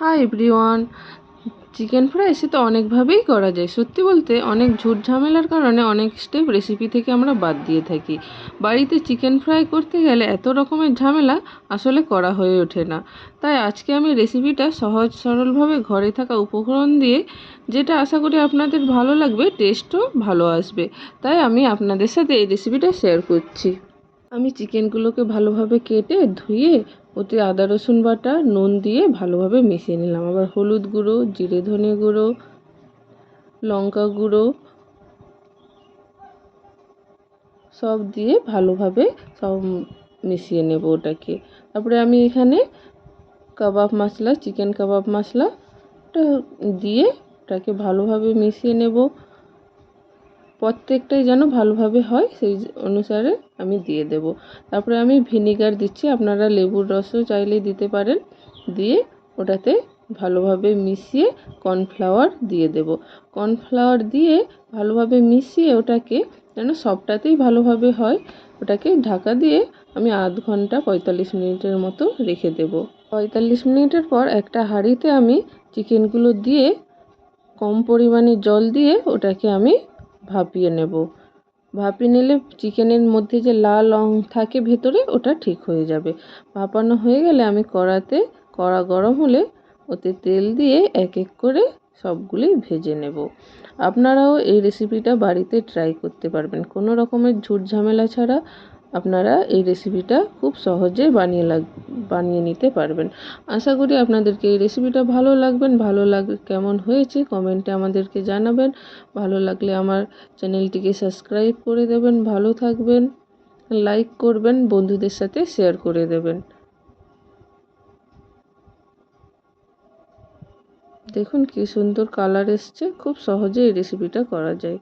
High everyone chicken fry সে তো অনেকভাবেই করা যায়। সত্যি বলতে, অনেক ঝুট ঝামেলার কারণে অনেক স্টেপ রেসিপি থেকে আমরা বাদ দিয়ে থাকি। বাড়িতে চিকেন ফ্রাই করতে গেলে এত রকমের ঝামেলা আসলে করা হয়ে ওঠে না। তাই আজকে আমি রেসিপিটা সহজ সরলভাবে ঘরে থাকা উপকরণ দিয়ে, যেটা আশা করি আপনাদের ভালো লাগবে টেস্টও ভালো আসবে। তাই আমি আপনাদের সাথে এই রেসিপিটা শেয়ার করছি। আমি চিকেনগুলোকে ভালোভাবে কেটে ধুয়ে ওতে আদা, রসুন বাটা, নুন দিয়ে ভালোভাবে মিশিয়ে নিলাম। আবার হলুদ গুঁড়ো, জিরে, ধনে গুঁড়ো, লঙ্কা গুঁড়ো, সব দিয়ে ভালোভাবে সব মিশিয়ে নেব ওটাকে। তারপরে আমি এখানে কাবাব মশলা, চিকেন কাবাব মশলাটা দিয়ে ওটাকে ভালোভাবে মিশিয়ে নেব। প্রত্যেকটাই যেন ভালোভাবে হয়, সেই অনুসারে আমি দিয়ে দেব। তারপরে আমি ভিনিগার দিচ্ছি, আপনারা লেবুর রসও চাইলে দিতে পারেন। দিয়ে ওটাতে ভালোভাবে মিশিয়ে কর্নফ্লাওয়ার দিয়ে দেব। কর্নফ্লাওয়ার দিয়ে ভালোভাবে মিশিয়ে ওটাকে যেন সবটাতেই ভালোভাবে হয়, ওটাকে ঢাকা দিয়ে আমি আধ ঘণ্টা পঁয়তাল্লিশ মিনিটের মতো রেখে দেব। পঁয়তাল্লিশ মিনিটের পর একটা হাঁড়িতে আমি চিকেনগুলো দিয়ে কম পরিমাণে জল দিয়ে ওটাকে আমি ভাপিয়ে নেব। ভাপিয়ে নিলে চিকেনের মধ্যে যে লাল রং থাকে ভেতরে, ওটা ঠিক হয়ে যাবে। ভাপানো হয়ে গেলে আমি কড়াতে কড়া গরম হলে ওতে তেল দিয়ে এক এক করে সবগুলি ভেজে নেব। আপনারাও এই রেসিপিটা বাড়িতে ট্রাই করতে পারবেন। কোনো রকমের ঝুট ঝামেলা ছাড়া আপনারা এই রেসিপিটা খুব সহজে বানিয়ে লাগ, বানিয়ে নিতে পারবেন। আশা করি আপনাদেরকে এই রেসিপিটা ভালো লাগবেন ভালো লাগ, কেমন হয়েছে কমেন্টে আমাদেরকে জানাবেন। ভালো লাগলে আমার চ্যানেলটিকে সাবস্ক্রাইব করে দেবেন। ভালো থাকবেন লাইক করবেন, বন্ধুদের সাথে শেয়ার করে দেবেন। দেখুন কি সুন্দর কালার এসছে। খুব সহজে এই রেসিপিটা করা যায়।